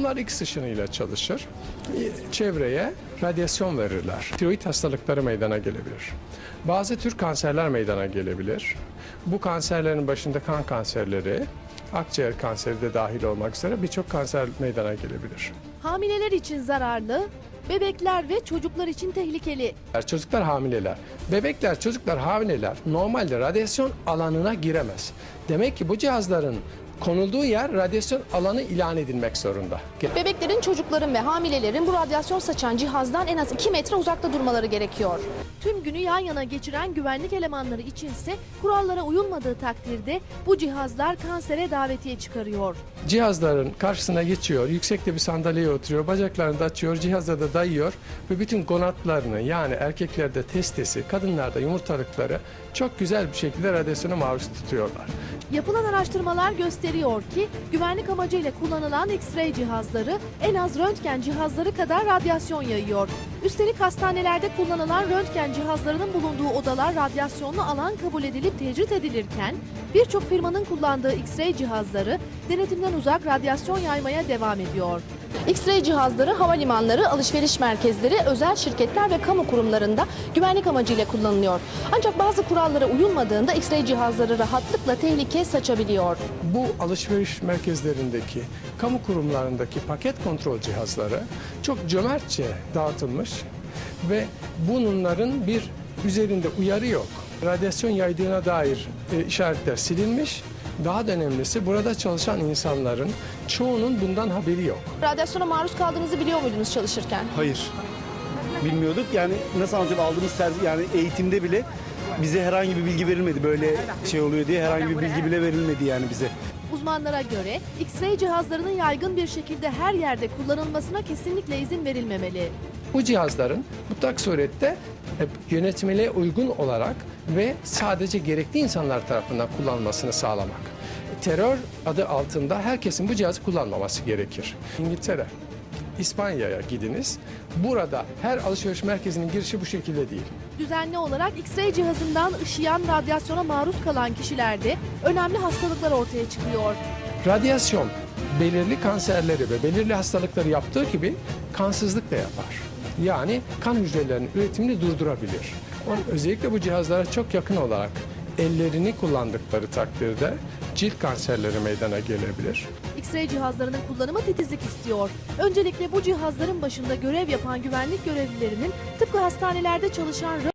Bunlar X ışınıyla çalışır. Çevreye radyasyon verirler. Tiroid hastalıkları meydana gelebilir. Bazı tür kanserler meydana gelebilir. Bu kanserlerin başında kan kanserleri, akciğer kanseri de dahil olmak üzere birçok kanser meydana gelebilir. Hamileler için zararlı, bebekler ve çocuklar için tehlikeli. Çocuklar hamileler. Bebekler, çocuklar hamileler normalde radyasyon alanına giremez. Demek ki bu cihazların konulduğu yer radyasyon alanı ilan edilmek zorunda. Bebeklerin, çocukların ve hamilelerin bu radyasyon saçan cihazdan en az 2 metre uzakta durmaları gerekiyor. Tüm günü yan yana geçiren güvenlik elemanları içinse kurallara uyulmadığı takdirde bu cihazlar kansere davetiye çıkarıyor. Cihazların karşısına geçiyor, yüksekte bir sandalyeye oturuyor, bacaklarını da açıyor, cihaza da dayıyor ve bütün gonatlarını yani erkeklerde testesi, kadınlarda yumurtalıkları çok güzel bir şekilde radyasyona maruz tutuyorlar. Yapılan araştırmalar gösteriyor ki güvenlik amacıyla kullanılan X-ray cihazları en az röntgen cihazları kadar radyasyon yayıyor. Üstelik hastanelerde kullanılan röntgen cihazlarının bulunduğu odalar radyasyonlu alan kabul edilip tecrit edilirken birçok firmanın kullandığı X-ray cihazları denetimden uzak radyasyon yaymaya devam ediyor. X-ray cihazları havalimanları, alışveriş merkezleri, özel şirketler ve kamu kurumlarında güvenlik amacıyla kullanılıyor. Ancak bazı kurallara uyulmadığında X-ray cihazları rahatlıkla tehlike saçabiliyor. Bu alışveriş merkezlerindeki, kamu kurumlarındaki paket kontrol cihazları çok cömertçe dağıtılmış ve bunların bir üzerinde uyarı yok. Radyasyon yaydığına dair e, işaretler silinmiş. Daha da önemlisi burada çalışan insanların çoğunun bundan haberi yok. Radyasyona maruz kaldığınızı biliyor muydunuz çalışırken? Hayır. Bilmiyorduk. Yani nasıl anlatayım aldığımız ser- yani eğitimde bile bize herhangi bir bilgi verilmedi. Böyle şey oluyor diye herhangi bir bilgi bile verilmedi yani bize. Uzmanlara göre X-ray cihazlarının yaygın bir şekilde her yerde kullanılmasına kesinlikle izin verilmemeli. Bu cihazların mutlak surette hep yönetmeliğe uygun olarak ve sadece gerekli insanlar tarafından kullanılmasını sağlamak. Terör adı altında herkesin bu cihazı kullanmaması gerekir. İngiltere, İspanya'ya gidiniz. Burada her alışveriş merkezinin girişi bu şekilde değil. Düzenli olarak X-ray cihazından ışıyan radyasyona maruz kalan kişilerde önemli hastalıklar ortaya çıkıyor. Radyasyon belirli kanserleri ve belirli hastalıkları yaptığı gibi kansızlık da yapar. Yani kan hücrelerinin üretimini durdurabilir. Onun özellikle bu cihazlara çok yakın olarak ellerini kullandıkları takdirde cilt kanserleri meydana gelebilir. X-ray cihazlarının kullanımı titizlik istiyor. Öncelikle bu cihazların başında görev yapan güvenlik görevlilerinin tıpkı hastanelerde çalışan